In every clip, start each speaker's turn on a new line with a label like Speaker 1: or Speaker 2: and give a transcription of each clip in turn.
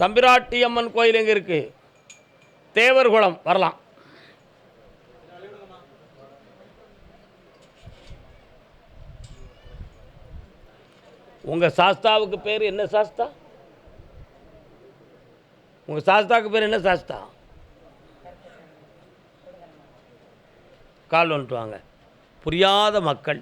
Speaker 1: தம்பிராட்டி அம்மன் கோயில் எங்கே இருக்கு? தேவர்குளம் வரலாம். உங்கள் சாஸ்தாவுக்கு பேர் என்ன சாஸ்தா? உங்கள் சாஸ்தாவுக்கு பேர் என்ன சாஸ்தா? கால் வந்துட்டு வாங்க புரியாத மக்கள்.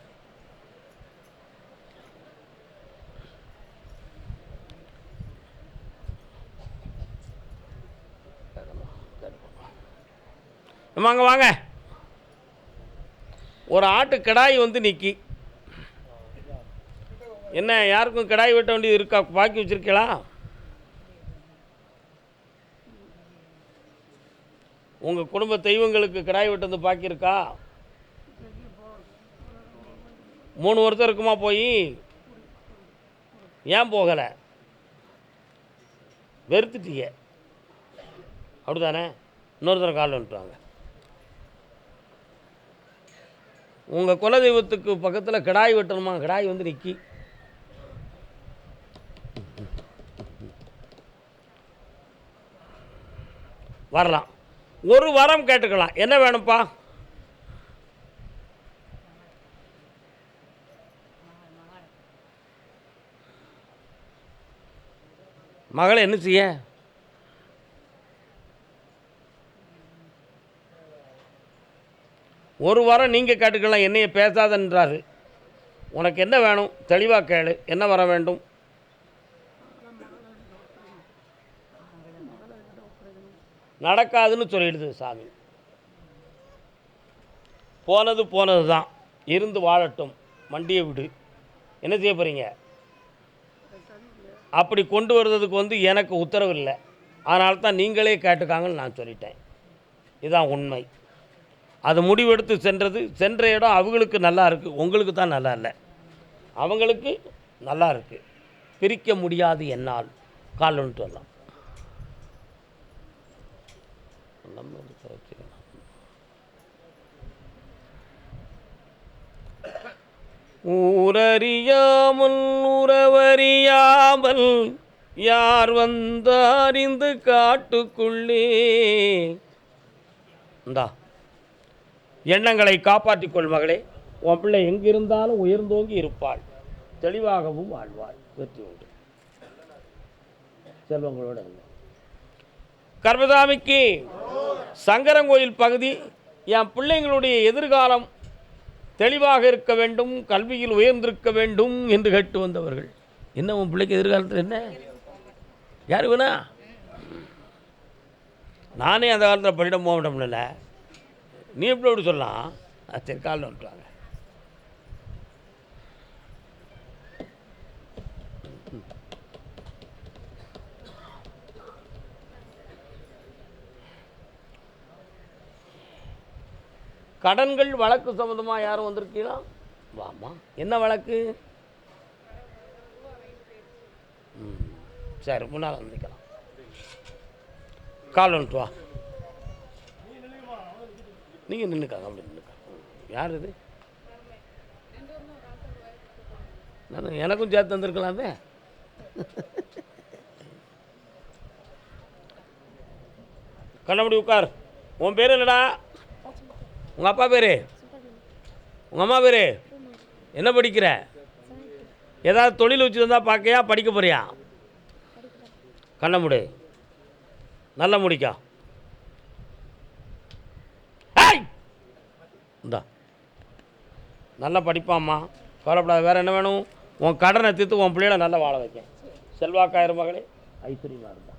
Speaker 1: வாங்க வாங்க. ஒரு ஆட்டு கிடாய் வந்து நிற்கி என்ன யாருக்கும் கிடாய் வெட்ட வேண்டியது இருக்கா? பாக்கி வச்சிருக்கீங்களா? உங்கள் குடும்ப தெய்வங்களுக்கு கிடாய் வெட்டுறது பாக்கி இருக்கா? மூணு வருஷம் இருக்குமா போய்? ஏன் போகலை? வெறுத்துட்டீங்க அப்படிதானே இன்னொருத்தர கால் வந்துட்டாங்க. உங்கள் குலதெய்வத்துக்கு பக்கத்தில் கிடாய் வெட்டணுமா? கிடாய் வந்து நிற்கி வரலாம். ஒரு வரம் கேட்டுக்கலாம். என்ன வேணும்ப்பா? மகளை என்ன செய்ய? ஒரு வாரம் நீங்கள் கேட்டுக்கலாம் என்னைய பேசாதன்றாரு உனக்கு என்ன வேணும்? தெளிவாக கேளு. என்ன வர வேண்டும்? நடக்காதுன்னு சொல்லிடுது சாமி. போனது போனது தான் இருந்து வாழட்டும். மண்டியை விடு. என்ன செய்ய போகிறீங்க அப்படி கொண்டு வர்றதுக்கு வந்து எனக்கு உத்தரவு இல்லை. அதனால தான் நீங்களே கேட்டுக்காங்கன்னு நான் சொல்லிட்டேன். இதுதான் உண்மை. அது முடிவெடுத்து சென்றது சென்ற இடம் அவங்களுக்கு நல்லா இருக்குது உங்களுக்கு தான் நல்லா இல்லை. அவங்களுக்கு நல்லா இருக்குது பிரிக்க முடியாது என்னால். காலன்ட்டு வரலாம் நம்ம ஊரறியாமல் உறவறியாமல் யார் வந்த அறிந்து காட்டுக்குள்ளே? இந்தா எண்ணங்களை காப்பாற்றிக் கொள் மகளே. உன் பிள்ளை எங்கிருந்தாலும் உயர்ந்தோங்கி இருப்பாள். தெளிவாகவும் வாழ்வாள். வெற்றி உண்டு. செல்வங்களோட கர்மதாமிக்கு சங்கரங்கோயில் பகுதி என் பிள்ளைங்களுடைய எதிர்காலம் தெளிவாக இருக்க வேண்டும் கல்வியில் உயர்ந்திருக்க வேண்டும் என்று கேட்டு வந்தவர்கள். என்ன உன் பிள்ளைக்கு எதிர்காலத்தில் என்ன? யார் வேணா நானே அந்த காலத்தில் படிடம் போக முடியல நீ எப்படி அப்படி சொல்லலாம்? ஆ, சரி காலில் வந்துட்டாங்க கடன்கள் வழக்கு சம்மந்தமாக யாரும் வந்திருக்கீங்களா? வாமா என்ன வழக்கு? ம், சரி முன்னால் வந்துக்கலாம் கால் வந்துட்டு வா. நீங்கள் நின்றுக்காங்க அப்படி நின்றுக்காங்க யார் இது? நான் எனக்கும் சேர்த்து வந்திருக்கலாமே கண்ணபடி உட்கார். உன் பேர் என்னடா? உங்கள் அப்பா பேர்? உங்கள் அம்மா பேர்? என்ன படிக்கிற? ஏதாவது தொழில் வச்சு வந்தால் பார்க்கையா? படிக்க போறியா? கண்ண முடி. நல்ல முடிக்கா! இந்தா. நல்லா படிப்பாம்மா. கவலைப்படாத. வேறு என்ன வேணும்? உன் கடனை தீர்த்து உன் பிள்ளைகளை நல்லா வாழ வைக்க செல்வாக்காயிரம் மகளே. ஐஸ்வர்யமாக இருந்தா.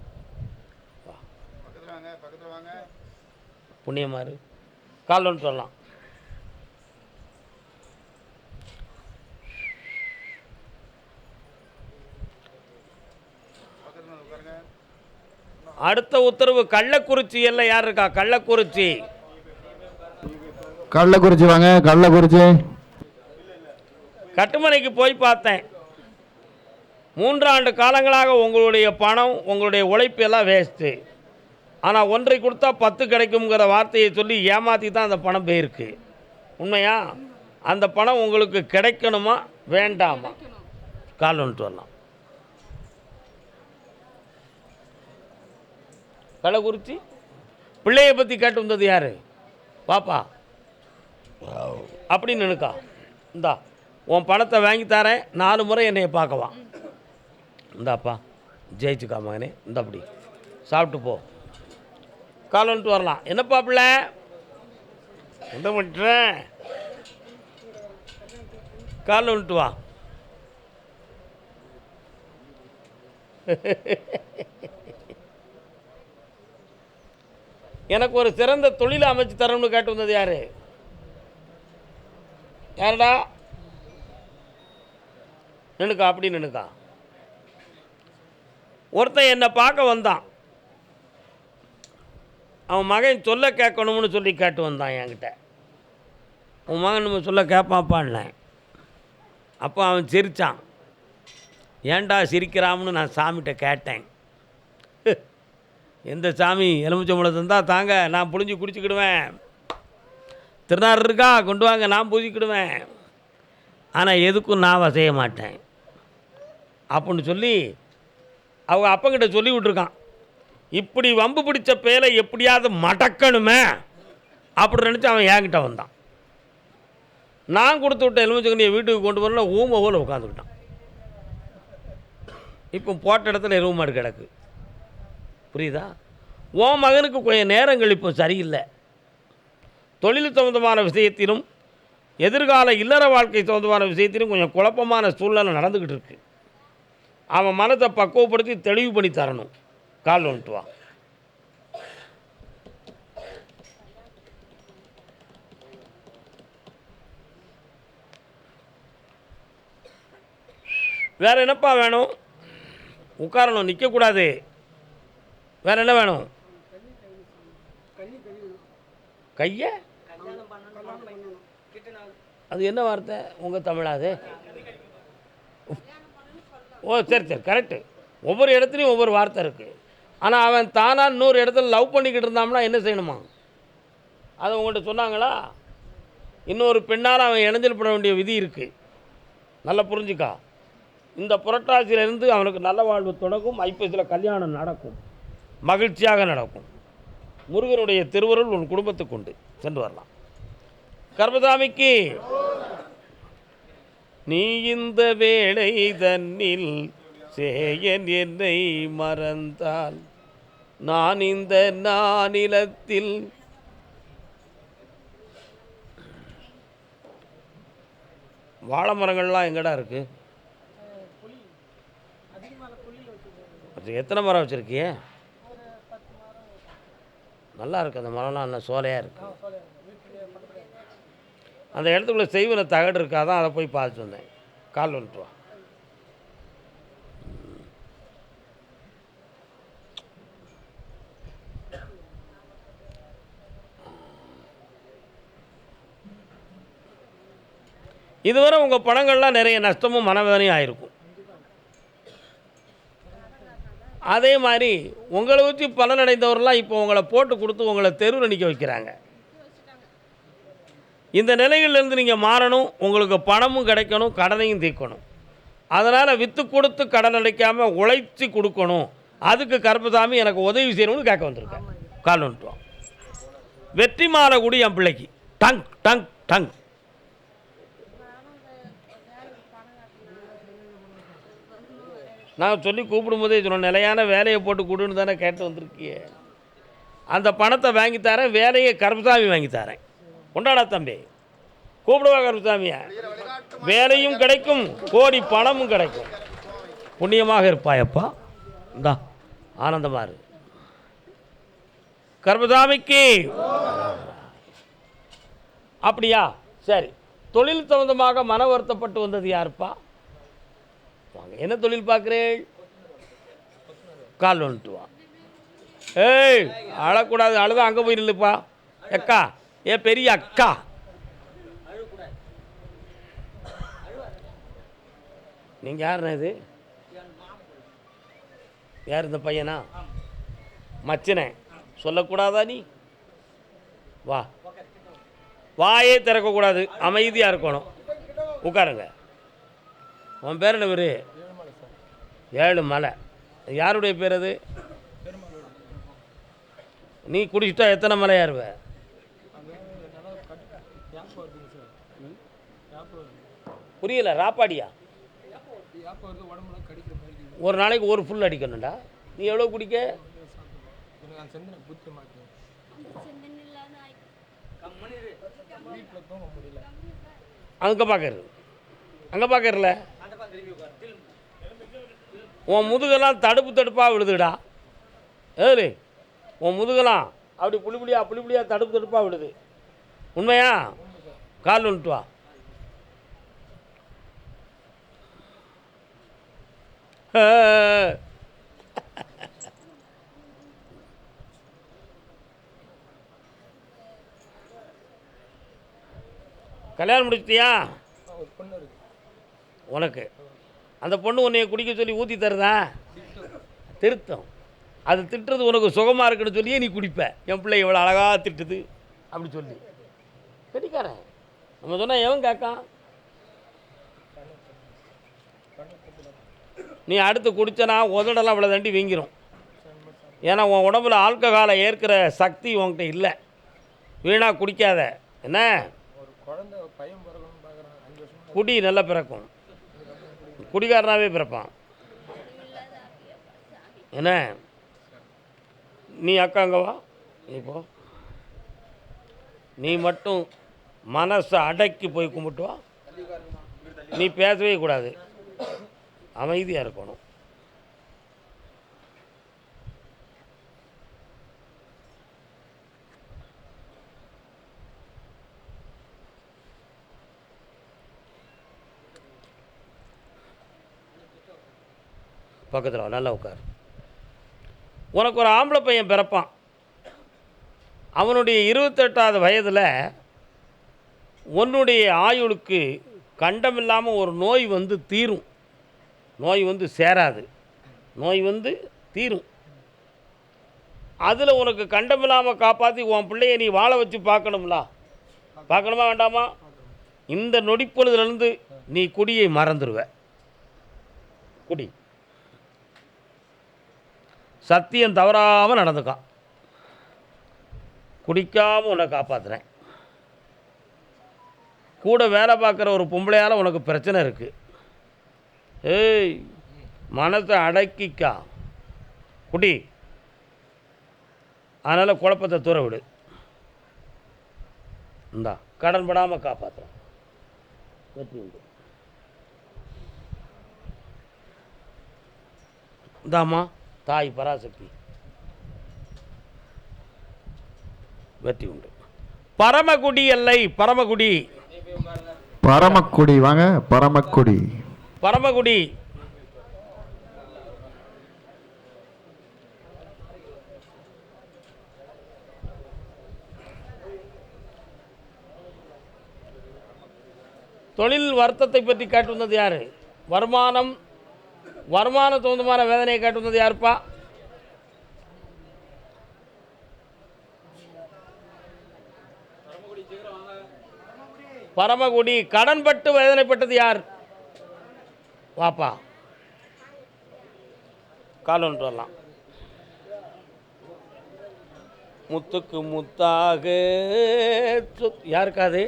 Speaker 1: புண்ணியமாக இரு. கால் ஒன்று சொல்லலாம். அடுத்த உத்தரவு கள்ளக்குறிச்சி எல்லாம் யார் இருக்கா? கள்ளக்குறிச்சி.
Speaker 2: கள்ளக்குறிச்சி வாங்க கள்ளக்குறிச்சி.
Speaker 1: கட்டுமனைக்கு போய் பார்த்தேன். மூன்றாண்டு காலங்களாக உங்களுடைய பணம் உங்களுடைய உழைப்பு எல்லாம் வேஸ்ட்டு ஆனால் ஒன்றை கொடுத்தா பத்து கிடைக்குங்கிற வார்த்தையை சொல்லி ஏமாற்றி தான் அந்த பணம் போயிருக்கு. உண்மையா? அந்த பணம் உங்களுக்கு கிடைக்கணுமா? வேண்டாமா? கால் வந்துட்டு வரலாம். கள்ளக்குறிச்சி பிள்ளையை பற்றி கேட்டு வந்தது யார்? பாப்பா. அப்படின்னு நினைக்கா. இந்தா உன் பணத்தை வாங்கி தரேன். நாலு முறை என்னையை பார்க்கலாம் இந்தாப்பா ஜெயிச்சுக்கா மகனே. இந்தாப்படி சாப்பிட்டு போ. கால் வந்துட்டு வரலாம். என்னப்பா பிள்ளை எந்த பண்ணுறேன் கால் வந்துட்டு வா. எனக்கு ஒரு சிறந்த தொழிலை அமைச்சு தரணும்னு கேட்டு வந்தது யாரு? யாருடா? நின்னுக்கா அப்படி நின்னுக்கா. ஒருத்தன் என்னை பார்க்க வந்தான். அவன் மகன் சொல்ல கேட்கணும்னு சொல்லி கேட்டு வந்தான் என்கிட்ட. உன் மகன் நம்ம சொல்ல கேட்பாப்பான்னேன் அப்போ அவன் சிரித்தான் ஏன்டா சிரிக்கிறான்னு நான் சாமிகிட்ட கேட்டேன். எந்த சாமி எலுமிச்சம்பழம் தந்தால் தாங்க நான் புழிஞ்சு குடிச்சிக்கிடுவேன். திருநாறு இருக்கா கொண்டு வாங்க நான் பூஜிக்கிடுவேன். ஆனால் எதுக்கும் நான் வசைய மாட்டேன். அப்படின்னு சொல்லி அவங்க அப்பங்கிட்ட சொல்லி விட்ருக்கான் இப்படி வம்பு பிடிச்ச பேலை எப்படியாவது மடக்கணுமே அப்படி நினச்சி அவன் என்கிட்ட வந்தான். நான் கொடுத்து விட்ட எலுமிச்சக்கனியை வீட்டுக்கு கொண்டு வரல ஊம போல உட்காந்துக்கிட்டான் இப்போ போட்ட இடத்துல எருவு மாடு கிடக்கு. புரியுதா? உன் மகனுக்கு கொஞ்சம் நேரங்கள் இப்போ சரியில்லை. தொழில் சம்மந்தமான விஷயத்திலும் எதிர்கால இல்லற வாழ்க்கை சம்மந்தமான விஷயத்திலும் கொஞ்சம் குழப்பமான சூழ்நிலை நடந்துக்கிட்டு இருக்கு. அவன் மனத்தை பக்குவப்படுத்தி தெளிவு பண்ணி தரணும். கால் வந்துட்டு வா. வேறு என்னப்பா வேணும்? உட்காரணும் நிற்கக்கூடாது வேற என்ன வேணும்? கையை? அது என்ன வார்த்தை? உங்கள் தமிழா அது ஓ சரி சரி கரெக்டு ஒவ்வொரு இடத்துலையும் ஒவ்வொரு வார்த்தை இருக்குது ஆனால் அவன் தானாக இன்னொரு இடத்துல லவ் பண்ணிக்கிட்டு இருந்தான்னா என்ன செய்யணுமா? அதை உங்கள்கிட்ட சொன்னாங்களா? இன்னொரு பெண்ணால் அவன் இணைஞ்சல் பட வேண்டிய விதி இருக்குது நல்லா புரிஞ்சுக்கா. இந்த புரட்டாசியிலேருந்து அவனுக்கு நல்ல வாழ்வு தொடங்கும் ஐப்பசியில் கல்யாணம் நடக்கும். மகிழ்ச்சியாக நடக்கும். முருகனுடைய திருவருள் உன் குடும்பத்துக்கு உண்டு. சென்று வரலாம். கர்மசாமிக்கு. நீ இந்த வேளை தன்னில் சேயன் என்னை மறந்தால் நான் இந்த நானிலத்தில் வாழை மரங்கள்லாம் எங்கடா இருக்கு? அது எத்தனை மரம் வச்சுருக்கிய? நல்லா இருக்கு அந்த மரம்லாம் நல்லா சோலையாக இருக்கு. அந்த இடத்துக்குள்ள செய்வன தகடு இருக்காதான் அதை போய் பார்த்துட்டு வந்தேன். கால் வந்துட்டு வா இதுவரை உங்கள் படங்கள்லாம் நிறைய நஷ்டமும் மனவேதனையும் ஆயிருக்கும். அதே மாதிரி உங்களை வச்சு பலனடைந்தவர்கள்லாம் இப்போ உங்களை போட்டு கொடுத்து உங்களை தெருவில் நிற்க வைக்கிறாங்க. இந்த நிலையிலேருந்து நீங்கள் மாறணும் உங்களுக்கு பணமும் கிடைக்கணும் கடனையும் தீர்க்கணும். அதனால் விற்று கொடுத்து கடன் அடைக்காமல் உழைச்சி கொடுக்கணும். அதுக்கு கருப்பசாமி எனக்கு உதவி செய்யணும்னு கேட்க வந்திருக்கேன் கால் வெற்றி மாறக்கூடிய என் பிள்ளைக்கு. டங் டங் டங். நான் சொல்லி கூப்பிடும்போதே சொன்னேன் நிலையான வேலையை போட்டு கொடுன்னு தானே கேட்டு வந்திருக்கியே. அந்த பணத்தை வாங்கி தரேன் வேலையை கருப்புசாமி வாங்கி தரேன். கொண்டாடா தம்பி. கூப்பிடுவா கருப்பசாமியை. வேலையும் கிடைக்கும் கோடி பணமும் கிடைக்கும். புண்ணியமாக இருப்பாயப்பா. இந்தா ஆனந்தமாக இரு. கர்மசாமிக்கு அப்படியா? சரி. தொழில் சம்பந்தமாக மன வருத்தப்பட்டு வந்தது யாருப்பா? பார்ப்பாங்க. என்ன தொழில் பார்க்குறேள் கால் வந்துட்டுவான் ஏய் அழக்கூடாது. அழுத அங்கே போய் நில்லுப்பா. அக்கா ஏ பெரிய அக்கா. நீங்கள் யாருண்ணா இது? யார் இந்த பையனா? மச்சனே. சொல்லக்கூடாதா நீ? வா. வாயே திறக்கக்கூடாது. அமைதியாக இருக்கணும். உட்காருங்க. உன் பேர் என்ன பேர் ஏழு மலை யாருடைய பேர் அது? நீ குடிச்சிட்டா எத்தனை மலை ஏறுவ புரியல ராப்பாடியா? ஒரு நாளைக்கு ஒரு ஃபுல் அடிக்கணும்டா. நீ எவ்வளோ குடிக்க? அங்கே பார்க்கறது அங்கே பார்க்கறல உன் முதுகெல்லாம் தடுப்பு தடுப்பாக விழுதுடா. ஏது உன் முதுகெல்லாம் அப்படி புளி புளியா புளி புளியா தடுப்பு தடுப்பாக விழுது. உண்மையா? கால் வந்துட்டு வா. கல்யாணம் முடிச்சிட்டியா? உனக்கு. அந்த பொண்ணு உன்னைய குடிக்க சொல்லி ஊற்றி தருதா? திருத்தம். அது திட்டுறது உனக்கு சுகமாக இருக்குன்னு சொல்லியே நீ குடிப்ப. என் பிள்ளை இவ்வளோ அழகாக திட்டுது அப்படி சொல்லி. கடிக்காரன் நம்ம சொன்னால் எவன் கேட்கான் நீ அடுத்து குடிச்சனா உதடெல்லாம் இவ்வளோ தண்டி வீங்கிரும். ஏன்னா உன் உடம்புல ஆல்கஹாலை ஏற்கிற சக்தி உன்கிட்ட இல்லை. வீணாக குடிக்காத. என்ன? குடி நல்லா பிறக்கும். குடிகாரனாகவே பிறப்பான். என்ன? நீ அக்கா அங்கே வா. நீ போ. நீ மட்டும் மனசை அடக்கி போய் கும்பிட்டு வா. நீ பேசவே கூடாது. அமைதியாக இருக்கணும். பக்கத்தில் நல்லா உட்கார். உனக்கு ஒரு ஆம்பளை பையன் பிறப்பான். அவனுடைய இருபத்தெட்டாவது வயதில் உன்னுடைய ஆயுளுக்கு கண்டமில்லாமல் ஒரு நோய் வந்து தீரும். நோய் வந்து சேராது. நோய் வந்து தீரும். அதில் உனக்கு கண்டமில்லாமல் காப்பாற்றி உன் பிள்ளைய நீ வாழ வச்சு பார்க்கணும்லா. பார்க்கணுமா வேண்டாமா? இந்த நொடிப்பொழுதுலேருந்து நீ குடியை மறந்துடுவ குடி. சத்தியம் தவறாமல் நடந்துக்கான் குடிக்காமல் உன்னை காப்பாற்றுறேன் கூட வேலை பார்க்குற ஒரு பொம்பளையால் உனக்கு பிரச்சனை இருக்குது ஏய் மனசை அடக்கிக்கா. குடி. அதனால் குழப்பத்தை தூர விடு. இந்தா கடன் படாமல் காப்பாற்றுறேன் வெற்றி உண்டு. இந்தாம்மா. தாய் பராசக்தி. வெற்றி உண்டு. பரமக்குடி எல்லை பரமக்குடி.
Speaker 2: பரமக்குடி வாங்க பரமக்குடி.
Speaker 1: பரமக்குடி. தொழில் வருத்தத்தை பற்றி கேட்டு வந்தது யார்? வருமானம் வருமான தகுந்தமான வேதனையை கேட்டு வந்தது யாருப்பா? பரமக்குடி கடன்பட்டு வேதனைப்பட்டது யார்? வாப்பா. கால் ஒன்று வரலாம். முத்துக்கு முத்தாக. யாருக்காது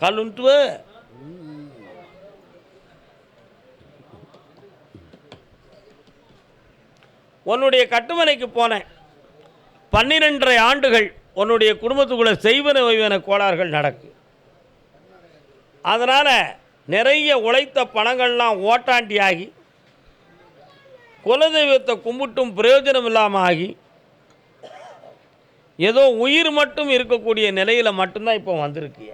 Speaker 1: கால் ஒன்று உன்னுடைய கட்டுமனைக்கு போனேன். பன்னிரெண்டரை ஆண்டுகள் உன்னுடைய குடும்பத்துக்குள்ளே செய்வன வைவன கோளாறுகள் நடக்கு. அதனால் நிறைய உழைத்த பணங்கள்லாம் ஓட்டாண்டி ஆகி குலதெய்வத்தை கும்பிட்டும் பிரயோஜனம் இல்லாமல் ஆகி ஏதோ உயிர் மட்டும் இருக்கக்கூடிய நிலையில் மட்டும்தான் இப்போ வந்திருக்கிய.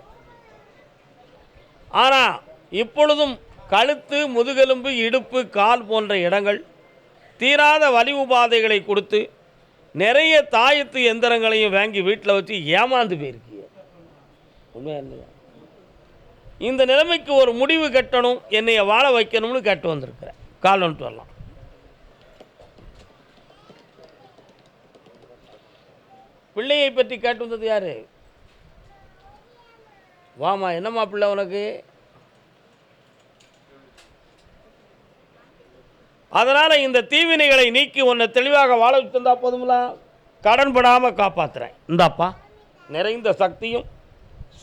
Speaker 1: ஆனால் இப்பொழுதும் கழுத்து முதுகெலும்பு இடுப்பு கால் போன்ற இடங்கள் தீராத வலி உபாதைகளை கொடுத்து நிறைய தாயத்து எந்திரங்களையும் வாங்கி வீட்டில் வச்சு ஏமாந்து போயிருக்கீங்க. உண்மையா இந்த நிலைமைக்கு ஒரு முடிவு கட்டணும் என்னைய வாழ வைக்கணும்னு கேட்டு வந்திருக்கிறேன். கால் வந்துட்டு வரலாம். பிள்ளையை பற்றி கேட்டு வந்தது யார்? வாமா என்னம்மா பிள்ளை உனக்கு? அதனால் இந்த தீவினைகளை நீக்கி உன்னை தெளிவாக வாழ வச்சிருந்தா போதுங்களா கடன் படாமல் காப்பாற்றுறேன் இந்தாப்பா. நிறைந்த சக்தியும்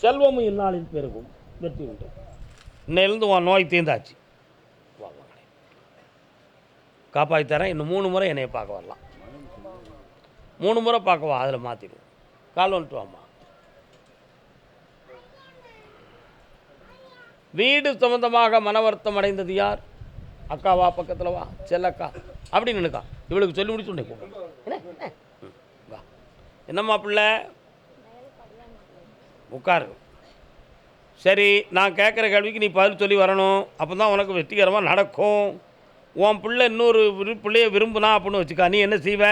Speaker 1: செல்வமும் இந்நாளில் பெருகும். வெற்றி உண்டு. இன்னையிலேருந்து உன் நோய் தீர்ந்தாச்சு. வா காப்பாற்றி தரேன். இன்னும் மூணு முறை என்னையை பார்க்க வரலாம். மூணு முறை பார்க்கவா? அதில் மாற்றிடுவோம் கால் வந்துட்டு வாம்மா. வீடு சம்பந்தமாக மன வருத்தம் அடைந்தது யார்? அக்காவா பக்கத்தில் வா. செல்லக்கா. அப்படின்னு நினைக்கா இவளுக்கு சொல்லி முடிச்சு உடனே கூப்பிடு. வா. என்னம்மா பிள்ளை? உட்காரு. சரி நான் கேட்குற கேள்விக்கு நீ பதில் சொல்லி வரணும். அப்போ தான் உனக்கு வெற்றிகரமாக நடக்கும். உன் பிள்ளை இன்னொரு பிள்ளைய விரும்புனா அப்படின்னு வச்சுக்கா. நீ என்ன செய்வ?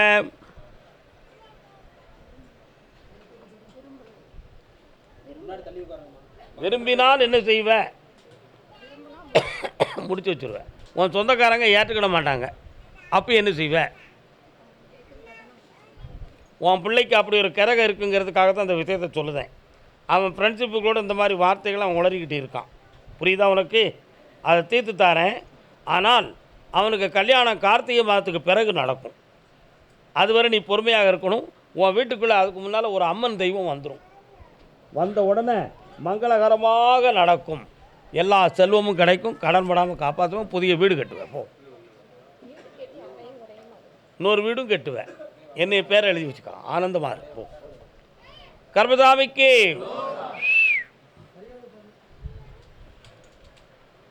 Speaker 1: விரும்பினால் என்ன செய்வ? முடிச்சு வச்சுருவேன் உன் சொந்தக்காரங்க ஏற்றுக்கிட மாட்டாங்க. அப்போ என்ன செய்வேன் உன் பிள்ளைக்கு அப்படி ஒரு கரகம் இருக்குங்கிறதுக்காக தான் அந்த விஷயத்தை சொல்லுதேன். அவன் ஃப்ரெண்ட்ஷிப்புகளோட இந்த மாதிரி வார்த்தைகளை அவன் உளறிக்கிட்டு இருக்கான். புரியுதா உனக்கு? அதை தீர்த்து தாரேன். ஆனால் அவனுக்கு கல்யாணம் கார்த்திகை மாதத்துக்கு பிறகு நடக்கும். அதுவரை நீ பொறுமையாக இருக்கணும். உன் வீட்டுக்குள்ளே அதுக்கு முன்னால் ஒரு அம்மன் தெய்வம் வந்துடும் வந்த உடனே மங்களகரமாக நடக்கும். எல்லா செல்வமும் கிடைக்கும் கடன் படாமல் காப்பாற்றுவேன் புதிய வீடு கட்டுவேன் போ. இன்னொரு வீடும் கட்டுவேன். என்னை பேர் எழுதி வச்சுக்கலாம். ஆனந்தமாக இருக்கு போ. கர்மதாமிக்கு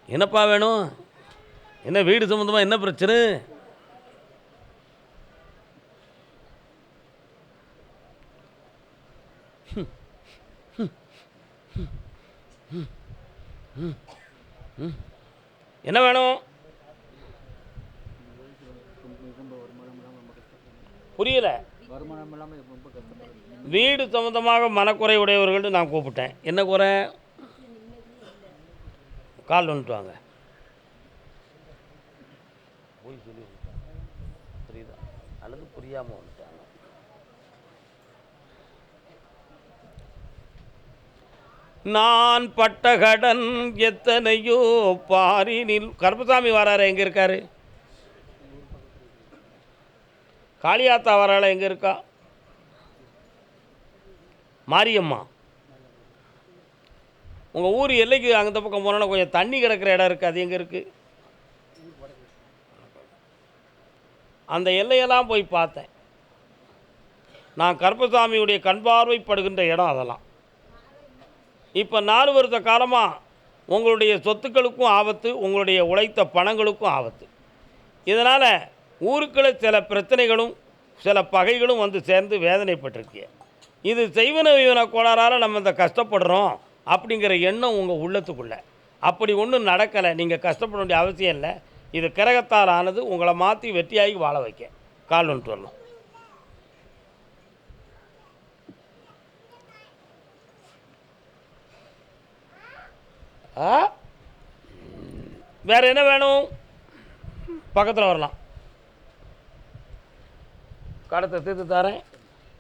Speaker 1: என்னப்பா வேணும்? என்ன வீடு சம்மந்தமாக என்ன பிரச்சனை? என்ன வேணும்? புரியல. வீடு சம்மந்தமாக மனக்குறை உடையவர்கள் நான் கூப்பிட்டேன். என்ன குறை? கால் வந்துட்டு வாங்க. போய் சொல்லி புரியுதா? அல்லது புரியாமல் நான் பட்ட கடன் எத்தனையோ பாரினில். கருப்பசாமி வராரு எங்கே இருக்காரு? காளியாத்தா வராள எங்கே இருக்கா? மாரியம்மா. உங்கள் ஊர் எல்லைக்கு அந்த பக்கம் போனோன்னா கொஞ்சம் தண்ணி கிடக்கிற இடம் இருக்குது அது எங்கே இருக்குது அந்த எல்லையெல்லாம் போய் பார்த்தேன். நான் கருப்பசாமியுடைய கண் பார்வைப்படுகின்ற இடம் அதெல்லாம். இப்போ நாலு வருஷ காலமாக உங்களுடைய சொத்துக்களுக்கும் ஆபத்து உங்களுடைய உழைத்த பணங்களுக்கும் ஆபத்து. இதனால் ஊருக்குள்ள சில பிரச்சனைகளும் சில பகைகளும் வந்து சேர்ந்து வேதனைப்பட்டிருக்கிய இது செய்வன விவன கோளாறால் நம்ம இந்த கஷ்டப்படுறோம் அப்படிங்கிற எண்ணம் உங்கள் உள்ளத்துக்குள்ளே. அப்படி ஒன்றும் நடக்கலை நீங்கள் கஷ்டப்பட வேண்டிய அவசியம் இல்லை. இது கிரகத்தால் ஆனது உங்களை மாற்றி வெற்றியாகி வாழ வைக்க. கால் ஒன்று வரணும். ஆ? வேறு என்ன வேணும்? பக்கத்தில் வரலாம். கடத்தை தீர்த்து தரேன்.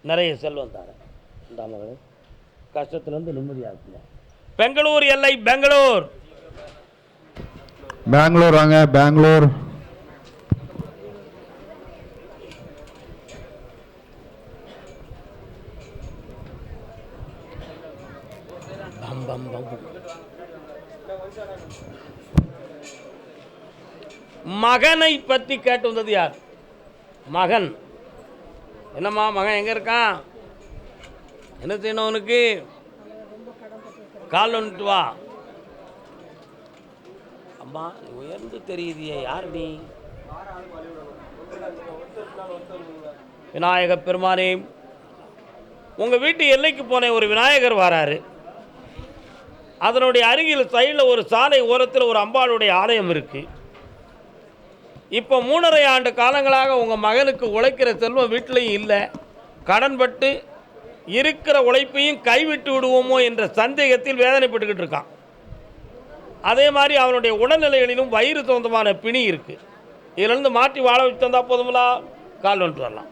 Speaker 1: நிறைய செல்வம் தரேன். இந்த மகளே கஷ்டத்துலேருந்து நிம்மதியாகுங்க பெங்களூர் எல்லை பெங்களூர்.
Speaker 2: பெங்களூர் வாங்க பெங்களூர்.
Speaker 1: பம் பம் பம். மகனை பற்றி கேட்டு வந்தது யார்? மகன். என்னம்மா மகன் எங்கே இருக்கான்? என்ன செய்யணும் அவனுக்கு? கால் வந்துட்டு வா. அம்மா நீ உயர்ந்து தெரியுதியே யார் நீ? விநாயக பெருமானே உங்கள் வீட்டு எல்லைக்கு போன ஒரு விநாயகர் வராரு. அதனுடைய அருகில் சைடில் ஒரு சாலை ஓரத்தில் ஒரு அம்பாளுடைய ஆலயம் இருக்குது இப்போ மூணரை ஆண்டு காலங்களாக உங்கள் மகனுக்கு உழைக்கிற செல்வம் வீட்டிலையும் இல்லை. கடன்பட்டு இருக்கிற உழைப்பையும் கைவிட்டு விடுவோமோ என்ற சந்தேகத்தில் வேதனைப்பட்டுக்கிட்டு இருக்கான். அதே மாதிரி அவனுடைய உடல்நிலைகளிலும் வயிறு சொந்தமான பிணி இருக்குது இதிலிருந்து மாற்றி வாழ வச்சு தந்தால் போதுங்களா கால் வந்துட்டு வரலாம்.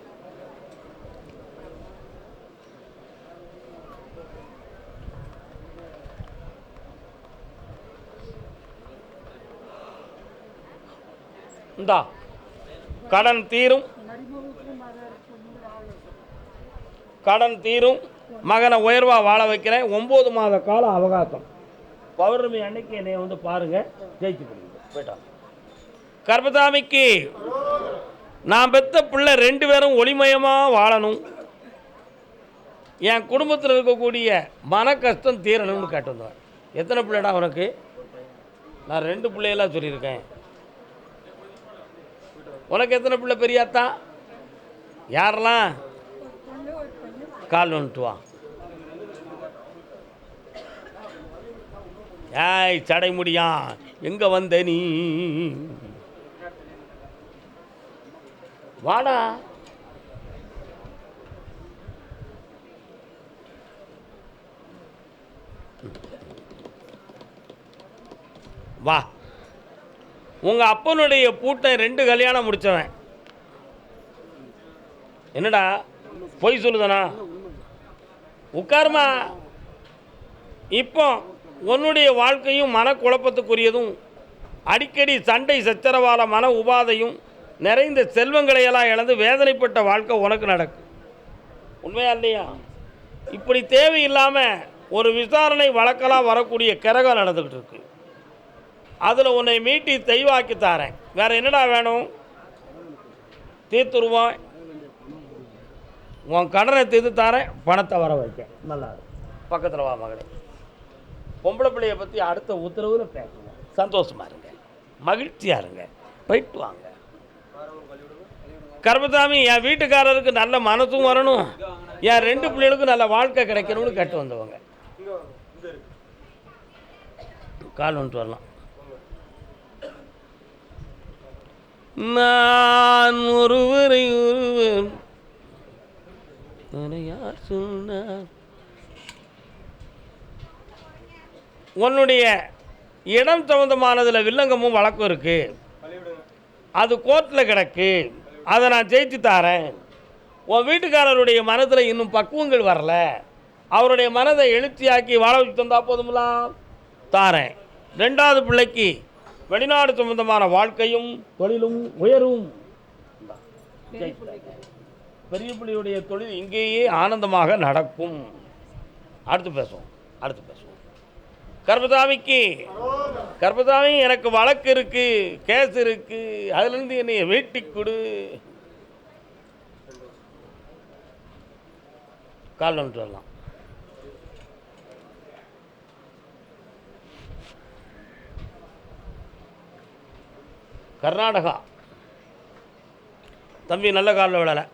Speaker 1: இந்தா கடன் தீரும் கடன் தீரும் மகனை உயர்வாக வாழ வைக்கிறேன். ஒம்பது மாத கால அவகாசம். பௌர்ணமி அன்னைக்கு என்னை வந்து பாருங்க ஜெயிச்சு கொடுங்க. போயிட்டான் கர்பதாமிக்கு நான் பெத்த பிள்ளை ரெண்டு பேரும் ஒளிமயமாக வாழணும். என் குடும்பத்தில் இருக்கக்கூடிய மன கஷ்டம் தீரணும்னு கேட்டு வந்தேன் எத்தனை பிள்ளைடா உனக்கு? நான் ரெண்டு பிள்ளையெல்லாம் சொல்லியிருக்கேன். உனக்கு எத்தனை பிள்ளை? பெரியாத்தா யாரெல்லாம்? கால் வந்துட்டு வா. ஏய் சடை முடியா எங்கே வந்த நீ? வாடா. வா. உங்கள் அப்பனுடைய பூட்டை ரெண்டு கல்யாணம் முடித்தவன் என்னடா? பொய் சொல்லுதானா உட்காருமா. இப்போ உன்னுடைய வாழ்க்கையும் மனக்குழப்பத்துக்குரியதும் அடிக்கடி சண்டை சச்சரவால மன உபாதையும் நிறைந்த செல்வங்களையெல்லாம் இழந்து வேதனைப்பட்ட வாழ்க்கை உனக்கு நடக்கும். உண்மையா இல்லையா? இப்படி தேவையில்லாமல் ஒரு விசாரணை வழக்கெல்லாம் வரக்கூடிய கிரகம் நடந்துக்கிட்டு இருக்குது அதில் உன்னை மீட்டி தெய்வாக்கி தாரேன். வேறு என்னடா வேணும்? தீர்த்துருவான் உன் கடனை தீர்த்து தாரேன் பணத்தை வர வைக்க நல்லா பக்கத்தில் வா மகளே. பொம்பளை பிள்ளையை பற்றி அடுத்த உத்தரவில் பேசுங்க சந்தோஷமா இருங்க. மகிழ்ச்சியாக இருங்க. போயிட்டு வாங்க. கர்மசாமி என் வீட்டுக்காரருக்கு நல்ல மனசும் வரணும். என் ரெண்டு பிள்ளைகளுக்கும் நல்ல வாழ்க்கை கிடைக்கணும்னு கேட்டு வந்தவங்க. கால் வந்துட்டு வரலாம். நான் ஒருவரை ஒருவர் யார் சொன்னார். உன்னுடைய இடம் சம்மந்தமானதில் வில்லங்கமும் வழக்கம் இருக்குது அது கோர்ட்டில் கிடக்கு. அதை நான் ஜெயிச்சு தாரேன். உன் வீட்டுக்காரருடைய மனதில் இன்னும் பக்குவங்கள் வரல. அவருடைய மனதை எழுச்சியாக்கி வாழ வச்சு தந்தால் போதும்லாம். தாரேன். ரெண்டாவது பிள்ளைக்கு வெளிநாடு சம்பந்தமான வாழ்க்கையும் தொழிலும் உயரும். பெரிய பிள்ளையுடைய தொழில் இங்கேயே ஆனந்தமாக நடக்கும். அடுத்து பேசுவோம். அடுத்து பேசுவோம். கர்பதாமிக்கு கர்பதாமி எனக்கு வழக்கு இருக்கு கேஸ் இருக்கு. அதுலேருந்து என்னை வெட்டி கொடு. கால் வந்துட்டு வரலாம் கர்நாடகா. தம்பி நல்ல காலில் விழலை.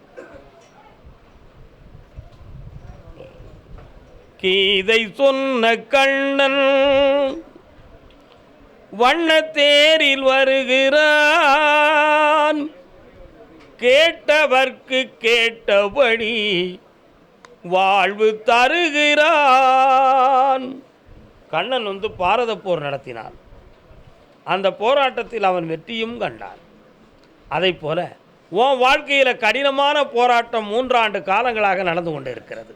Speaker 1: கீதை சொன்ன கண்ணன் வண்ணத்தேரில் வருகிறான். கேட்டவர்க்கு கேட்டபடி வாழ்வு தருகிறான். கண்ணன் வந்து பாரத போர் நடத்தினான் அந்த போராட்டத்தில் அவன் வெற்றியும் கண்டான். அதைப் போல உன் வாழ்க்கையில் கடினமான போராட்டம் மூன்றாண்டு காலங்களாக நடந்து கொண்டு இருக்கிறது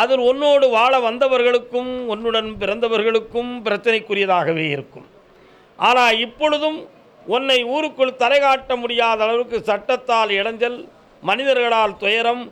Speaker 1: அதில் உன்னோடு வாழ வந்தவர்களுக்கும் உன்னுடன் பிறந்தவர்களுக்கும் பிரச்சனைக்குரியதாகவே இருக்கும். ஆனால் இப்பொழுதும் உன்னை ஊருக்குள் தலை காட்ட முடியாத அளவுக்கு சட்டத்தால் இடைஞ்சல் மனிதர்களால் துயரம்